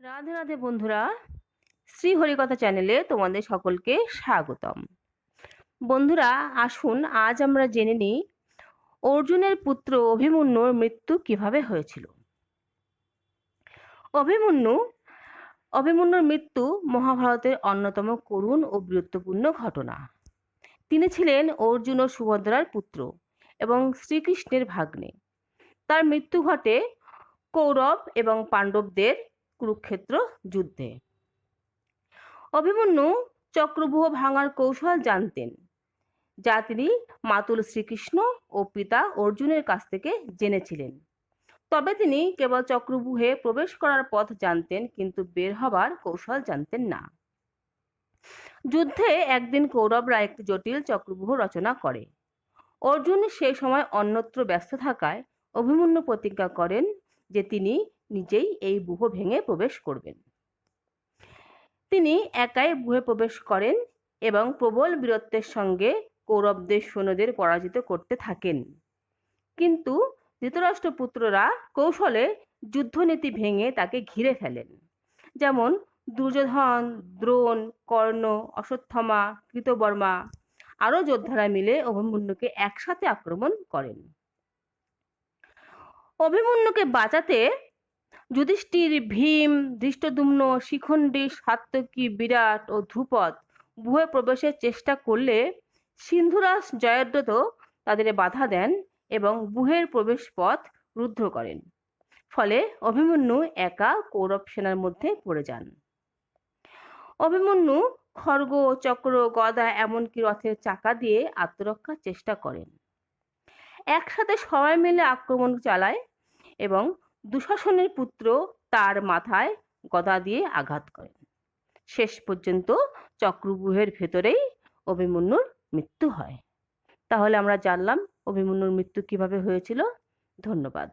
রাধে রাধে বন্ধুরা শ্রী হরিকথা চ্যানেলে তোমাদের সকলকে স্বাগতম। বন্ধুরা, আসুন আজ আমরা জেনে নিই অর্জুনের পুত্র অভিমন্যুর মৃত্যু কীভাবে হয়েছিল। অভিমন্যু, অভিমন্যুর মৃত্যু মহাভারতের অন্যতম করুণ ও বীরত্বপূর্ণ ঘটনা। তিনি ছিলেন অর্জুন ও সুভদ্রার পুত্র এবং শ্রীকৃষ্ণের ভাগ্নে। তার মৃত্যু ঘটে কৌরব এবং পাণ্ডবদের কুরুক্ষেত্র যুদ্ধে। অভিমন্যু চক্রব্যূহ ভাঙার কৌশল জানতেন, যা তিনি মাতুল শ্রীকৃষ্ণ ও পিতা অর্জুনের কাছ থেকে জেনেছিলেন। তবে তিনি কেবল চক্রব্যূহে প্রবেশ করার পথ জানতেন, কিন্তু বের হবার কৌশল জানতেন না। যুদ্ধে একদিন কৌরবরা একটি জটিল চক্রব্যূহ রচনা করে। অর্জুন সেই সময় অন্যত্র ব্যস্ত থাকায় অভিমন্যু প্রতিজ্ঞা করেন যে তিনি নিজেই এই বুহ ভেঙে প্রবেশ করবেন। তিনি একাই বুহে প্রবেশ করেন এবং প্রবল বীরত্বের সঙ্গে কৌরবদের সৈন্যদের পরাজিত করতে থাকেন। কিন্তু ধৃতরাষ্ট্রপুত্ররা কৌশলে যুদ্ধনীতি ভেঙে তাকে ঘিরে ফেলেন। যেমন দুর্যোধন, দ্রোণ, কর্ণ, অশ্বত্থমা, কৃতবর্মা আরও যোদ্ধারা মিলে অভিমন্যুকে একসাথে আক্রমণ করেন। অভিমন্যুকে বাঁচাতে যুধিষ্ঠির ভীম, ধৃষ্টদুম্ন, শিখণ্ডী সাত্যকী বিরাট ও ধ্রুপদ বুহে প্রবেশের চেষ্টা করলে সিন্ধুরাজ জয়দ্রথ তাদের বাধা দেন এবং বুহের প্রবেশ পথ রুদ্ধ করেন। ফলে অভিমন্যু একা কৌরব সেনার মধ্যে পড়ে যান। অভিমন্যু খড়গ, চক্র, গদা এমনকি রথের চাকা দিয়ে আত্মরক্ষার চেষ্টা করেন। একসাথে সবাই মিলে আক্রমণ চালায় এবং দুঃশাসনের পুত্র তার মাথায় গদা দিয়ে আঘাত করেন। শেষ পর্যন্ত চক্রব্যূহের ভেতরেই অভিমন্যুর মৃত্যু হয়। তাহলে আমরা জানলাম অভিমন্যুর মৃত্যু কীভাবে হয়েছিল। ধন্যবাদ।